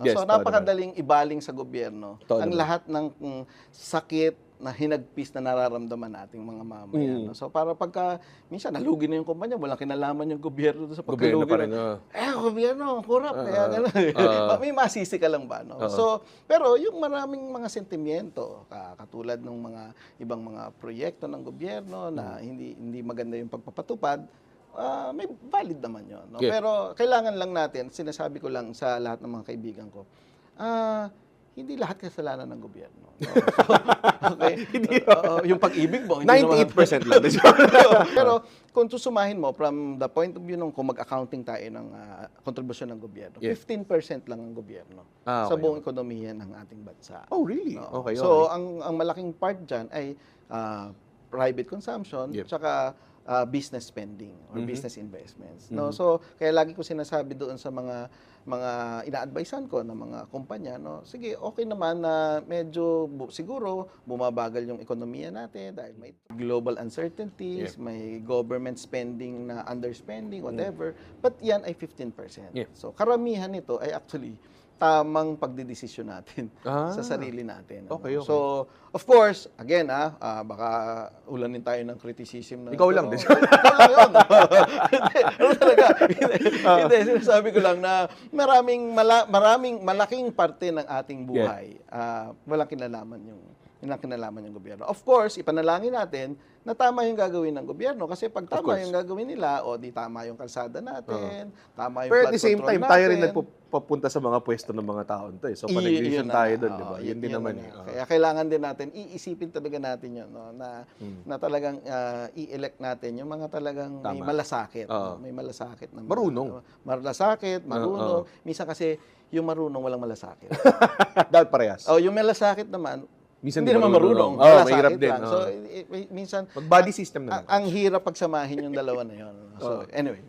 no? Yes, so napakadaling ibaling sa gobyerno Totoo ang naman. lahat ng mm, sakit na hinagpis na nararamdaman nating mga Mm. mamayan. no? So para pagka minsan nalugi na yung kumpanya, walang kinalaman yung gobyerno sa Gobyerno pagkalugi. pa rin, ah. Eh, gobyerno, kurap. kaya gano'n. ah. May masisi ka lang ba, no? Oo. So, pero yung maraming mga sentimiento, ka- katulad ng mga ibang mga proyekto ng gobyerno na Mm. hindi hindi maganda yung pagpapatupad, ah, may valid naman yun. No? Yeah. Pero kailangan lang natin, sinasabi ko lang sa lahat ng mga kaibigan ko, ah, hindi lahat kasalanan ng gobyerno. No? So, okay? Oo, yung pag-ibig mo, hindi naman- 98% lang. pero kung susumahin mo from the point of view nung kung mag-accounting tayo ng ah, kontribusyon ng gobyerno, Yeah. 15% lang ang gobyerno Ah, sa okay, buong ekonomiya ng ating bansa. oh, really? Oo. Okay, So, okay. ang ang malaking part diyan ay ah, private consumption Yep. tsaka ah, business spending or Mhm. business investments. No? So, kaya lagi ko sinasabi doon sa mga mga ina-advisean ko ng mga kumpanya, no, sige, okay naman na medyo bu- siguro bumabagal yung ekonomiya natin dahil may global uncertainties, Yeah. may government spending na underspending, whatever. But yan ay 15%. Yeah. So, karamihan nito ay actually tamang pagdidesisyon natin Ah. sa sarili natin. ano. Okay, okay. So, of course, again, ah, ah, baka ulanin tayo ng criticism. Na, Ikaw lang din. Ikaw lang yun. Hindi, ano talaga. Hindi, hindi, sinasabi ko lang na maraming, mala, maraming, malaking parte ng ating buhay, ah, walang kinalaman yung walang kinalaman yung gobyerno. Of course, ipanalangin natin na tama yung gagawin ng gobyerno kasi pag tama yung gagawin nila, o di tama yung kalsada natin, tama yung Pero at the same time, tayo rin natin. nagpapunta sa mga pwesto ng mga taon to eh. So, yun na tayo doon, di ba? Yun din yun naman na eh. nga. Oo. Kaya kailangan din natin, iisipin talaga natin yun, no? na, Hmm. na talagang ah, i-elect natin yung mga talagang may Tama. malasakit. Oo. no? May malasakit. Na, Marunong. Malasakit, marunong. Minsan kasi, yung marunong walang malasakit. Dapat parehas. o yung malasakit naman, Minsan hindi di naman marunong. Oo, malasakit mahirap din, lang. oo. So, minsan, Mag-body system na ang, ang hirap pagsamahin yung dalawa na yun. So, anyway.